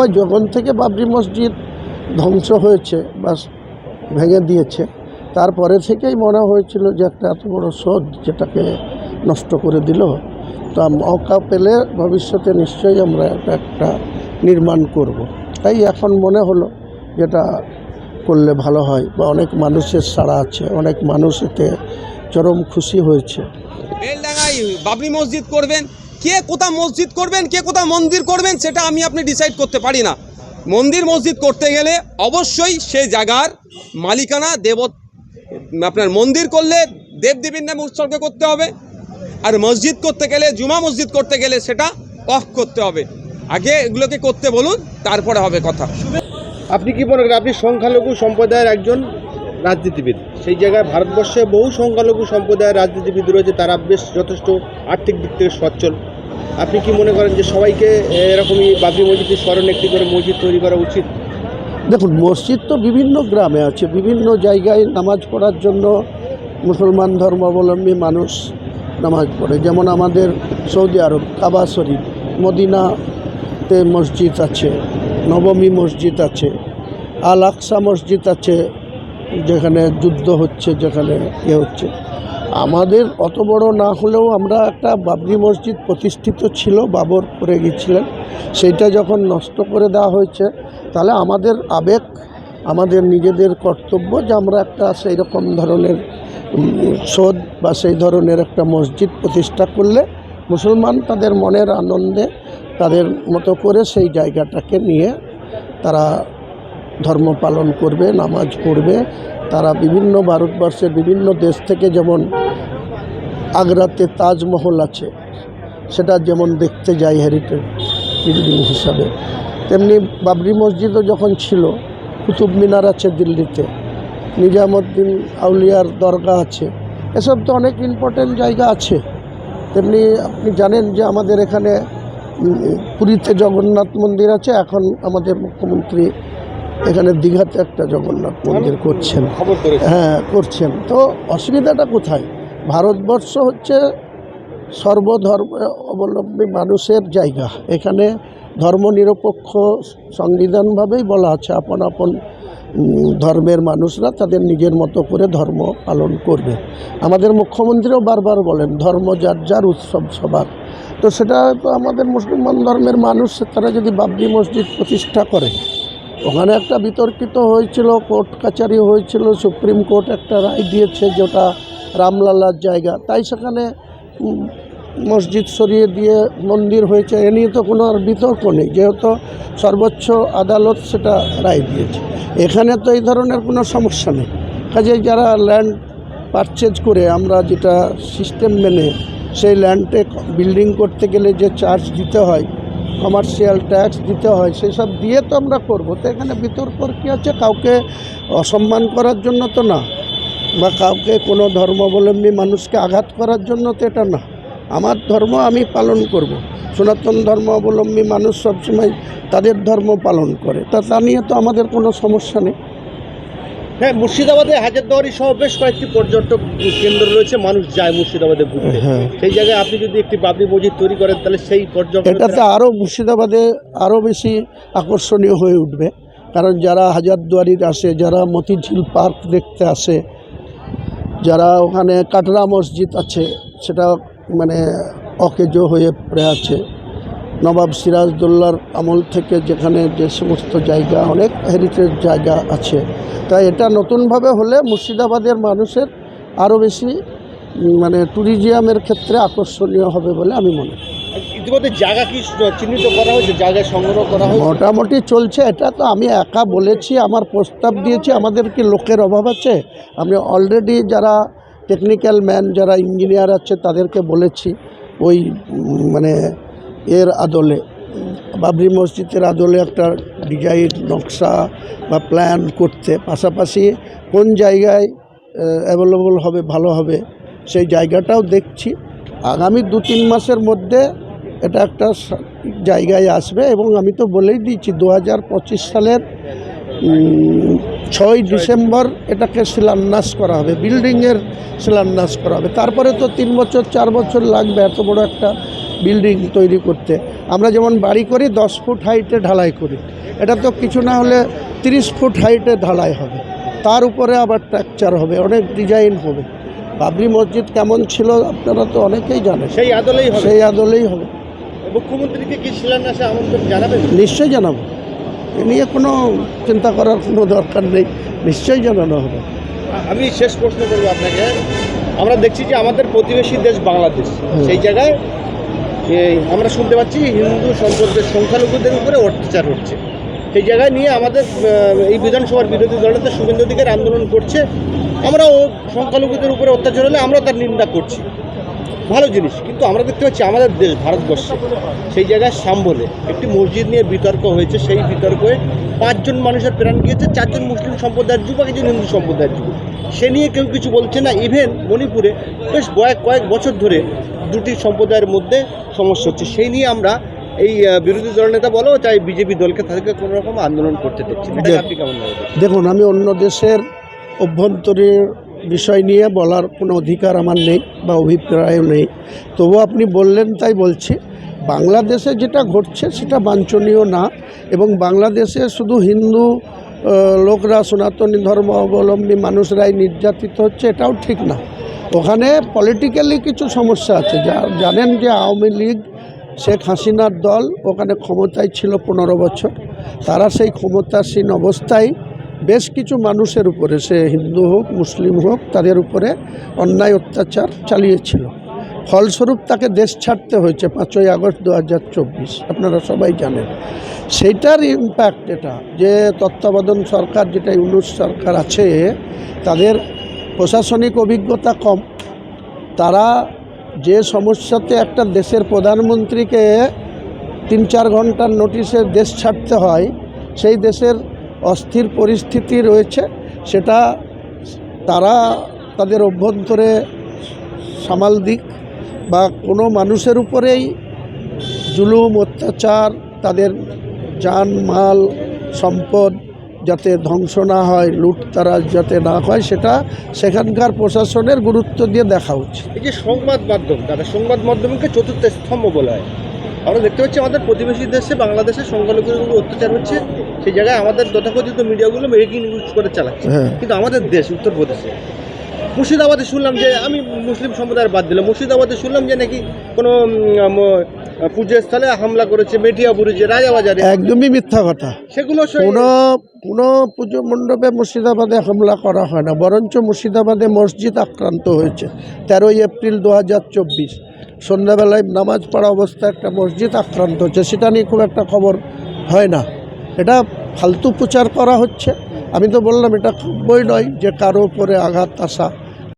তবে যখন থেকে বাবরি মসজিদ ধ্বংস হয়েছে বা ভেঙে দিয়েছে, তারপরে থেকেই মনে হয়েছিল যে একটা এত বড় শোধ যেটাকে নষ্ট করে দিল। তা মৌকা পেলে ভবিষ্যতে নিশ্চয়ই আমরা এটা একটা নির্মাণ করব। তাই এখন মনে হলো যেটা করলে ভালো হয় বা অনেক মানুষের সাড়া আছে, অনেক মানুষ এতে চরম খুশি হয়েছে। বাবরি মসজিদ করবেন? কে কোথা মসজিদ করবেন, কে কোথা মন্দির করবেন, সেটা আমি আপনি ডিসাইড করতে পারি না। মন্দির মসজিদ করতে গেলে অবশ্যই সেই জায়গার মালিকানা দেব আপনার মন্দির করলে দেবদেবীর নামে উৎসর্গ করতে হবে। আর মসজিদ করতে গেলে, জুমা মসজিদ করতে গেলে সেটা অফ করতে হবে। আগে এগুলোকে করতে বলুন, তারপরে হবে কথা। আপনি কি মনে করেন, আপনি সংখ্যালঘু সম্প্রদায়ের একজন রাজনীতিবিদ। সেই জায়গায় ভারতবর্ষে বহু সংখ্যালঘু সম্প্রদায়ের রাজনীতিবিদ রয়েছে, তারা বেশ যথেষ্ট আর্থিক দিক থেকে সচ্ছল। আপনি কি মনে করেন যে সবাইকে এরকমই বাবরি মসজিদের স্মরণে একটি করে মসজিদ তৈরি করা উচিত? দেখুন, মসজিদ তো বিভিন্ন গ্রামে আছে, বিভিন্ন জায়গায় নামাজ পড়ার জন্য মুসলমান ধর্মাবলম্বী মানুষ নামাজ পড়ে। যেমন আমাদের সৌদি আরব, কাবা শরীফ, মদিনাতে মসজিদ আছে, নবমী মসজিদ আছে, আল আকসা মসজিদ আছে, যেখানে যুদ্ধ হচ্ছে, যেখানে ইয়ে হচ্ছে। আমাদের অত বড় না হলেও আমরা একটা বাবরি মসজিদ প্রতিষ্ঠিত ছিল, বাবর করে গেছিলেন। সেইটা যখন নষ্ট করে দেওয়া হয়েছে, তাহলে আমাদের আবেগ, আমাদের নিজেদের কর্তব্য যে আমরা একটা সেই রকম ধরনের শোধ বা সেই ধরনের একটা মসজিদ প্রতিষ্ঠা করলে মুসলমান তাদের মনের আনন্দে, তাদের মতো করে সেই জায়গাটাকে নিয়ে তারা ধর্ম পালন করবে, নামাজ পড়বে। তারা বিভিন্ন ভারতবর্ষের বিভিন্ন দেশ থেকে যেমন আগ্রাতে তাজমহল আছে, সেটা যেমন দেখতে যায় হেরিটেজ বিল্ডিং হিসাবে। তেমনি বাবরি মসজিদও যখন ছিল, কুতুব মিনার আছে দিল্লিতে, নিজামুদ্দিন আউলিয়ার দরগা আছে, এসব তো অনেক ইম্পর্টেন্ট জায়গা আছে। তেমনি আপনি জানেন যে আমাদের এখানে পুরীতে জগন্নাথ মন্দির আছে, এখন আমাদের মুখ্যমন্ত্রী এখানে দীঘাতে একটা জগন্নাথ মন্দির করছেন। হ্যাঁ করছেন। তো অসুবিধাটা কোথায়? ভারতবর্ষ হচ্ছে সর্বধর্ম অবলম্বী মানুষের জায়গা। এখানে ধর্মনিরপেক্ষ সংবিধানভাবেই বলা আছে আপন আপন ধর্মের মানুষরা তাদের নিজের মতো করে ধর্ম পালন করবে। আমাদের মুখ্যমন্ত্রীও বারবার বলেন ধর্ম যার যার উৎসব সবার। তো সেটা তো আমাদের মুসলমান ধর্মের মানুষ তারা যদি বাবরি মসজিদ প্রতিষ্ঠা করে ওখানে একটা বিতর্কিত হয়েছিল, কোর্ট কাচারি হয়েছিল, সুপ্রিম কোর্ট একটা রায় দিয়েছে যেটা রামলালার জায়গা। তাই সেখানে মসজিদ সরিয়ে দিয়ে মন্দির হয়েছে, এ নিয়ে তো কোনো আর বিতর্ক নেই, যেহেতু সর্বোচ্চ আদালত সেটা রায় দিয়েছে। এখানে তো এই ধরনের কোনো সমস্যা নেই। কাজে যারা ল্যান্ড পারচেজ করে, আমরা যেটা সিস্টেম মেনে, সেই ল্যান্ডে বিল্ডিং করতে গেলে যে চার্জ দিতে হয় কমার্শিয়াল ট্যাক্স দিতে হয়, সেসব দিয়ে তো আমরা করব। তো এখানে বিতর্কর কী আছে? কাউকে অসম্মান করার জন্য তো না, বা কাউকে কোনো ধর্মাবলম্বী মানুষকে আঘাত করার জন্য তো এটা না। আমার ধর্ম আমি পালন করব। সনাতন ধর্মাবলম্বী মানুষ সবসময় তাদের ধর্ম পালন করে। তা তা নিয়ে তো আমাদের কোনো সমস্যা নেই। হ্যাঁ মুর্শিদাবাদে হাজারদুয়ারি সহ বেশ কয়েকটি পর্যটক কেন্দ্র রয়েছে মানুষ যায় মুর্শিদাবাদে ঘুরতে। হ্যাঁ। সেই জায়গায় আপনি যদি একটি বাবরি মসজিদ তৈরি করেন তাহলে সেই পর্যটক এটাতে আরও মুর্শিদাবাদে আরও বেশি আকর্ষণীয় হয়ে উঠবে। কারণ যারা হাজারদুয়ারির আসে যারা মতিঝিল পার্ক দেখতে আসে যারা ওখানে কাটরা মসজিদ আছে সেটা মানে অকেজো হয়ে পড়ে আছে। নবাব সিরাজদৌল্লার আমল থেকে যেখানে যে সমস্ত জায়গা অনেক হেরিটেজ জায়গা আছে। তাই এটা নতুনভাবে হলে মুর্শিদাবাদের মানুষের আরও বেশি মানে ট্যুরিজিয়ামের ক্ষেত্রে আকর্ষণীয় হবে বলে আমি মনে করি। ইতিমধ্যে জায়গা কি চিহ্নিত করা হয়েছে? জায়গায় সংগ্রহ করা হয়েছে? মোটামুটি চলছে এটা তো আমি একা বলেছি আমার প্রস্তাব দিয়েছি আমাদের কি লোকের অভাব আছে? আমি অলরেডি যারা টেকনিক্যাল ম্যান যারা ইঞ্জিনিয়ার আছে তাদেরকে বলেছি ওই মানে এর আদলে, বাবরি মসজিদের আদলে একটা ডিজাইন নকশা বা প্ল্যান করতে, পাশাপাশি কোন জায়গায় অ্যাভেলেবল হবে, ভালো হবে, সেই জায়গাটাও দেখছি। আগামী দু তিন মাসের মধ্যে এটা একটা জায়গায় আসবে এবং আমি তো বলেই দিয়েছি, দু সালের ছয় ডিসেম্বর এটাকে শিলান্যাস করা হবে, বিল্ডিংয়ের শিলান্যাস করা হবে। তারপরে তো তিন বছর, চার বছর লাগবে, এত বড় একটা বিল্ডিং তৈরি করতে। আমরা যেমন বাড়ি করি দশ ফুট হাইটে ঢালাই করি। এটা তো কিছু না হলে তিরিশ ফুট হাইটে ঢালাই হবে। তার উপরে আবার স্ট্রাকচার হবে অনেক ডিজাইন হবে। বাবরি মসজিদ কেমন ছিল আপনারা তো অনেকেই জানেন। সেই আদলেই হবে। সেই আদলেই হবে। মুখ্যমন্ত্রীকে কি শিলান্যাসে আমন্ত্রণ জানাবেন? নিশ্চয়ই জানাব। এ নিয়ে কোনো চিন্তা করার কোনো দরকার নেই। নিশ্চয়ই জানানো হবে। আমি শেষ প্রশ্ন করব আপনাকে। আমরা দেখছি যে আমাদের প্রতিবেশী দেশ বাংলাদেশ। সেই জায়গায় আমরা শুনতে পাচ্ছি হিন্দু সম্প্রদায়ের সংখ্যালঘুদের উপরে অত্যাচার হচ্ছে। সেই জায়গায় নিয়ে আমাদের এই বিধানসভার বিরোধী দলের শুভেন্দু অধিকার আন্দোলন করছে। আমরাও সংখ্যালঘুদের উপরে অত্যাচার হলে আমরা তার নিন্দা করছি। ভালো জিনিস, কিন্তু আমরা দেখতে পাচ্ছি আমাদের দেশ ভারতবর্ষে সেই জায়গায় সাম্বলে একটি মসজিদ নিয়ে বিতর্ক হয়েছে। সেই বিতর্কে পাঁচজন মানুষের প্রাণ গিয়েছে, চারজন মুসলিম সম্প্রদায়ের যুবক, একজন হিন্দু সম্প্রদায়ের যুবক। সে নিয়ে কেউ কিছু বলছে না। ইভেন মণিপুরে বেশ কয়েক কয়েক বছর ধরে দুটি সম্প্রদায়ের মধ্যে সমস্যা হচ্ছে। সেই নিয়ে আমরা এই বিরোধী দলনেতা বলো চাই বিজেপি দলকে তাদেরকে কোনো রকম আন্দোলন করতে দেখছি? দেখুন আমি অন্য দেশের অভ্যন্তরীণ বিষয় নিয়ে বলার কোনো অধিকার আমার নেই বা অভিপ্রায়ও নেই। তবু আপনি বললেন তাই বলছি। বাংলাদেশে যেটা ঘটছে সেটা বাঞ্ছনীয় না এবং বাংলাদেশে শুধু হিন্দু লোকরা সনাতনী ধর্ম অবলম্বী মানুষরাই নির্যাতিত হচ্ছে এটাও ঠিক না। ওখানে পলিটিক্যালি কিছু সমস্যা আছে। যা, জানেন যে আওয়ামী লীগ, শেখ হাসিনার দল ওখানে ক্ষমতায় ছিল পনেরো বছর। তারা সেই ক্ষমতাসীন অবস্থায় বেশ কিছু মানুষের উপরে, সে হিন্দু হোক, মুসলিম হোক, তাদের উপরে অন্যায় অত্যাচার চালিয়েছিল। ফলস্বরূপ তাকে দেশ ছাড়তে হয়েছে পাঁচই আগস্ট দু হাজার চব্বিশ, আপনারা সবাই জানেন। সেইটার ইম্প্যাক্ট এটা, যে তত্ত্বাবধান সরকার, যেটা ইউনুস সরকার আছে, তাদের প্রশাসনিক অভিজ্ঞতা কম। তারা যে সমস্যাতে একটা দেশের প্রধানমন্ত্রীকে তিন চার ঘণ্টার নোটিশে দেশ ছাড়তে হয়, সেই দেশের অস্থির পরিস্থিতি রয়েছে। সেটা তারা তাদের অভ্যন্তরে সামাল দিক বা কোনো মানুষের উপরেই জুলুম, অত্যাচার, তাদের যান মাল সম্পদ যাতে ধ্বংস না হয় লুটতারাজ যাতে না হয় সেটা সেখানকার প্রশাসনের গুরুত্ব দিয়ে দেখা উচিত। এই যে সংবাদ মাধ্যম দাদা সংবাদ মাধ্যমকে চতুর্থ স্তম্ভ বলা হয়। আমরা দেখতে পাচ্ছি আমাদের প্রতিবেশী দেশে বাংলাদেশে সংখ্যালঘুদের উপর অত্যাচার হচ্ছে সেই জায়গায় আমাদের তথাকথিত মিডিয়াগুলো মেকিং নিউজ করে চালাচ্ছে। হ্যাঁ। কিন্তু আমাদের দেশ উত্তরপ্রদেশে মুর্শিদাবাদে শুনলাম যে আমি মুসলিম সম্প্রদায়ের বাদ দিলাম মুর্শিদাবাদে শুনলাম যে নাকি কোনো ম- হামলা করেছে মেটিয়াপুরে যে রাজাবাজারে। একদমই মিথ্যা কথা। সেগুলো কোনো কোনো পুজো মণ্ডপে মুর্শিদাবাদে হামলা করা হয় না বরঞ্চ মুর্শিদাবাদে মসজিদ আক্রান্ত হয়েছে। তেরোই এপ্রিল দু হাজার চব্বিশ সন্ধ্যাবেলায় নামাজ পড়া অবস্থায় একটা মসজিদ আক্রান্ত হচ্ছে সেটা নিয়ে খুব একটা খবর হয় না। এটা ফালতু প্রচার করা হচ্ছে। আমি তো বললাম এটা খুবই নয় যে কারও উপরে আঘাত আসা